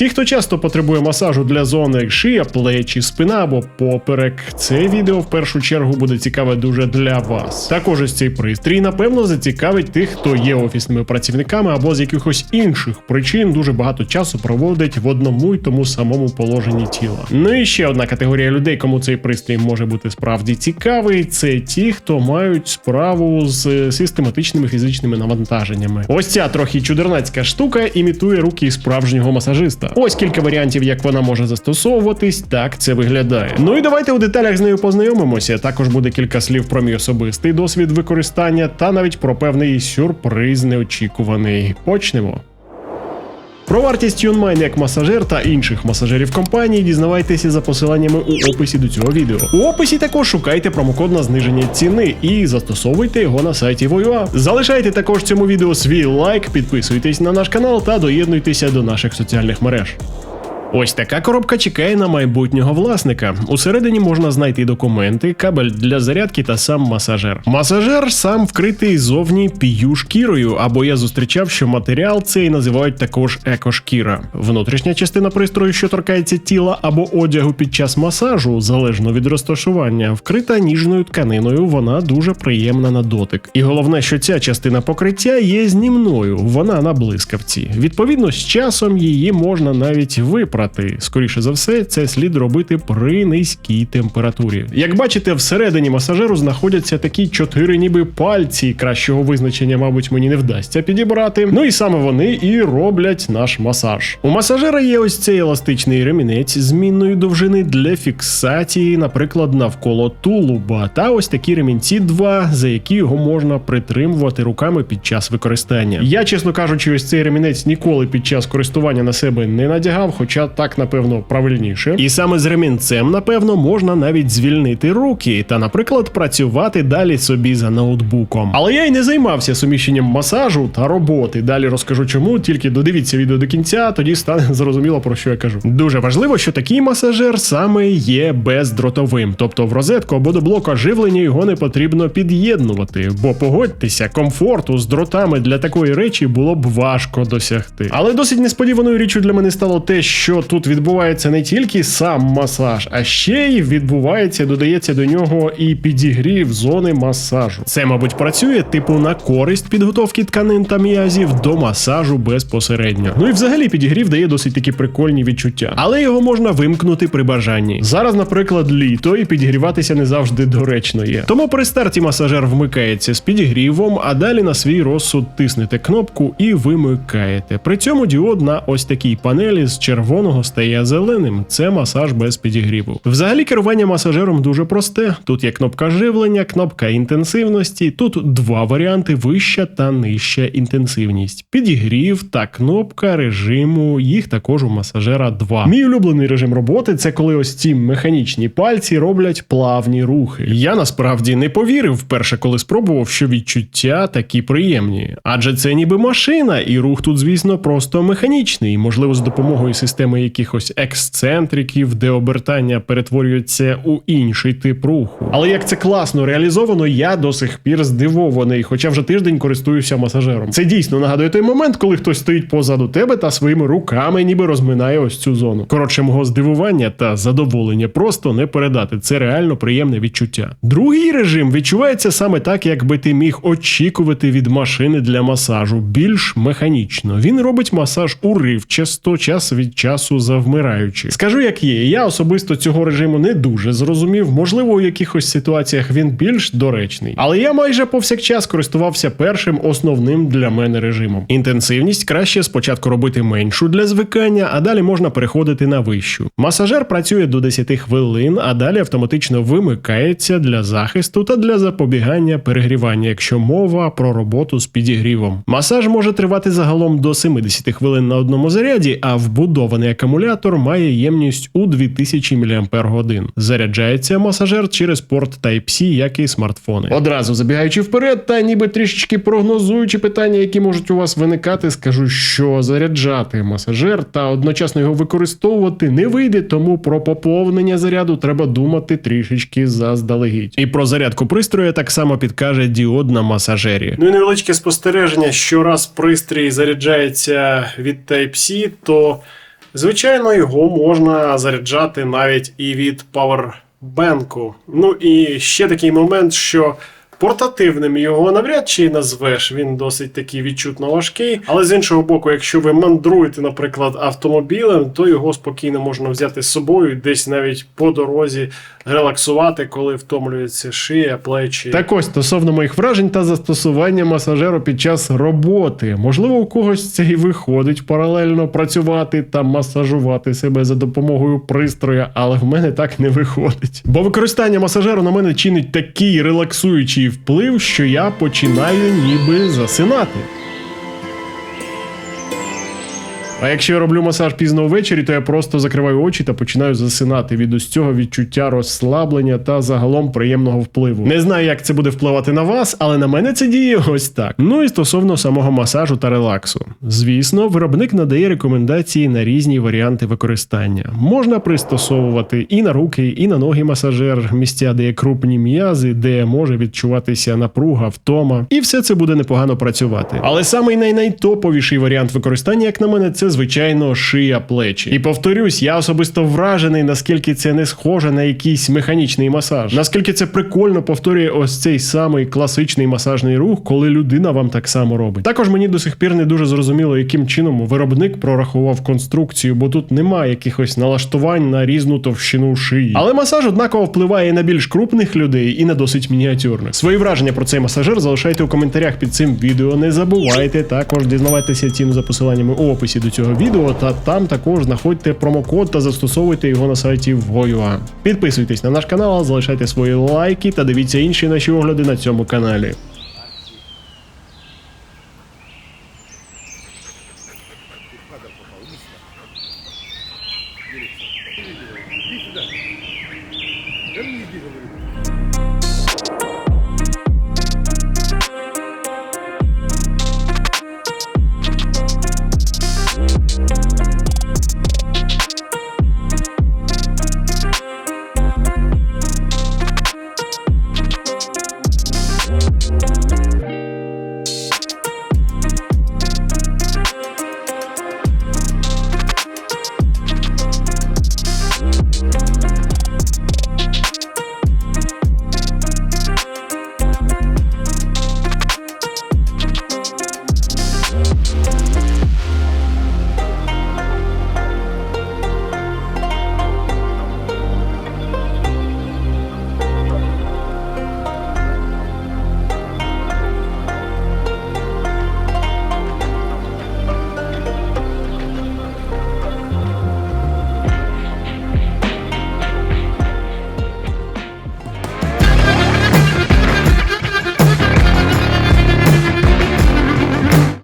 Ті, хто часто потребує масажу для зони шия, плечі, спина або поперек, це відео в першу чергу буде цікаве дуже для вас. Також ось цей пристрій, напевно, зацікавить тих, хто є офісними працівниками або з якихось інших причин дуже багато часу проводить в одному й тому самому положенні тіла. Ну і ще одна категорія людей, кому цей пристрій може бути справді цікавий, це ті, хто мають справу з систематичними фізичними навантаженнями. Ось ця трохи чудернацька штука імітує руки справжнього масажиста. Ось кілька варіантів, як вона може застосовуватись. Так це виглядає. Ну і давайте у деталях з нею познайомимося. Також буде кілька слів про мій особистий досвід використання та навіть про певний сюрприз неочікуваний. Почнемо. Про вартість Юнмайн як масажер та інших масажерів компанії дізнавайтеся за посиланнями у описі до цього відео. У описі також шукайте промокод на зниження ціни і застосовуйте його на сайті Voyua. Залишайте також цьому відео свій лайк, підписуйтесь на наш канал та доєднуйтеся до наших соціальних мереж. Ось така коробка чекає на майбутнього власника. Усередині можна знайти документи, кабель для зарядки та сам масажер. Масажер сам вкритий зовні пію шкірою, або я зустрічав, що матеріал цей називають також екошкіра. Внутрішня частина пристрою, що торкається тіла або одягу під час масажу, залежно від розташування, вкрита ніжною тканиною. Вона дуже приємна на дотик. І головне, що ця частина покриття є знімною, вона на блискавці. Відповідно, з часом її можна навіть випрати. Скоріше за все, це слід робити при низькій температурі. Як бачите, всередині масажеру знаходяться такі чотири ніби пальці. Кращого визначення, мабуть, мені не вдасться підібрати. Ну і саме вони і роблять наш масаж. У масажера є ось цей еластичний ремінець змінної довжини для фіксації, наприклад, навколо тулуба, та ось такі ремінці два, за які його можна притримувати руками під час використання. Я, чесно кажучи, ось цей ремінець ніколи під час користування на себе не надягав, хоча так, напевно, правильніше. І саме з ремінцем, напевно, можна навіть звільнити руки та, наприклад, працювати далі собі за ноутбуком. Але я й не займався суміщенням масажу та роботи. Далі розкажу чому, тільки додивіться відео до кінця, тоді стане зрозуміло про що я кажу. Дуже важливо, що такий масажер саме є бездротовим, тобто в розетку або до блока живлення його не потрібно під'єднувати, бо погодьтеся, комфорту з дротами для такої речі було б важко досягти. Але досить несподіваною річчю для мене стало те, що тут відбувається не тільки сам масаж, а ще й відбувається, додається до нього і підігрів зони масажу. Це, мабуть, працює типу на користь підготовки тканин та м'язів до масажу безпосередньо. Ну і взагалі підігрів дає досить такі прикольні відчуття, але його можна вимкнути при бажанні. Зараз, наприклад, літо і підігріватися не завжди доречно є. Тому при старті масажер вмикається з підігрівом, а далі на свій розсуд тиснете кнопку і вимикаєте. При цьому діод на ось такій панелі з червоного стає зеленим. Це масаж без підігріву. Взагалі керування масажером дуже просте. Тут є кнопка живлення, кнопка інтенсивності. Тут два варіанти: вища та нижча інтенсивність. Підігрів та кнопка режиму. Їх також у масажера два. Мій улюблений режим роботи це коли ось ці механічні пальці роблять плавні рухи. Я насправді не повірив вперше, коли спробував, що відчуття такі приємні. Адже це ніби машина, і рух тут, звісно, просто механічний, можливо, з допомогою системи якихось ексцентриків, де обертання перетворюється у інший тип руху. Але як це класно реалізовано, я до сих пір здивований, хоча вже тиждень користуюся масажером. Це дійсно нагадує той момент, коли хтось стоїть позаду тебе та своїми руками ніби розминає ось цю зону. Коротше, мого здивування та задоволення просто не передати. Це реально приємне відчуття. Другий режим відчувається саме так, якби ти міг очікувати від машини для масажу, більш механічно. Він робить масаж уривчасто, час від часу завмираючи. Скажу, як є, я особисто цього режиму не дуже зрозумів. Можливо, у якихось ситуаціях він більш доречний. Але я майже повсякчас користувався першим основним для мене режимом. Інтенсивність краще спочатку робити меншу для звикання, а далі можна переходити на вищу. Масажер працює до 10 хвилин, а далі автоматично вимикається для захисту та для запобігання перегрівання, якщо мова про роботу з підігрівом. Масаж може тривати загалом до 70 хвилин на одному заряді, а вбудований акумулятор має ємність у 2000 мАч. Заряджається масажер через порт Type-C, як і смартфони. Одразу забігаючи вперед, та ніби трішечки прогнозуючи питання, які можуть у вас виникати, скажу, що заряджати масажер та одночасно його використовувати не вийде, тому про поповнення заряду треба думати трішечки заздалегідь. І про зарядку пристрою так само підкаже діод на масажері. Ну і невеличке спостереження, що раз пристрій заряджається від Type-C, то Звичайно, його можна заряджати навіть і від павербенку. Ну і ще такий момент, що портативним його навряд чи назвеш, він досить такий відчутно важкий. Але з іншого боку, якщо ви мандруєте, наприклад, автомобілем, то його спокійно можна взяти з собою, десь навіть по дорозі релаксувати, коли втомлюється шия, плечі. Так ось стосовно моїх вражень та застосування масажеру під час роботи. Можливо, у когось це і виходить паралельно працювати та масажувати себе за допомогою пристроя, але в мене так не виходить. Бо використання масажеру на мене чинить такий релаксуючий вплив, що я починаю ніби засинати. А якщо я роблю масаж пізно ввечері, то я просто закриваю очі та починаю засинати від ось цього відчуття розслаблення та загалом приємного впливу. Не знаю, як це буде впливати на вас, але на мене це діє ось так. Ну і стосовно самого масажу та релаксу. Звісно, виробник надає рекомендації на різні варіанти використання. Можна пристосовувати і на руки, і на ноги масажер, місця, де є крупні м'язи, де може відчуватися напруга, втома, і все це буде непогано працювати. Але самий найнайтоповіший варіант використання, як на мене, це звичайно шия плечі. І повторюсь, я особисто вражений, наскільки це не схоже на якийсь механічний масаж. Наскільки це прикольно повторює ось цей самий класичний масажний рух, коли людина вам так само робить. Також мені до сих пір не дуже зрозуміло, яким чином виробник прорахував конструкцію, бо тут немає якихось налаштувань на різну товщину шиї. Але масаж однаково впливає і на більш крупних людей, і на досить мініатюрних. Свої враження про цей масажер залишайте у коментарях під цим відео. Не забувайте також дізнавайтеся ціну за посиланнями у описі до цього відео, та там також знаходьте промокод та застосовуйте його на сайті Voyua. Підписуйтесь на наш канал, залишайте свої лайки та дивіться інші наші огляди на цьому каналі. Иди.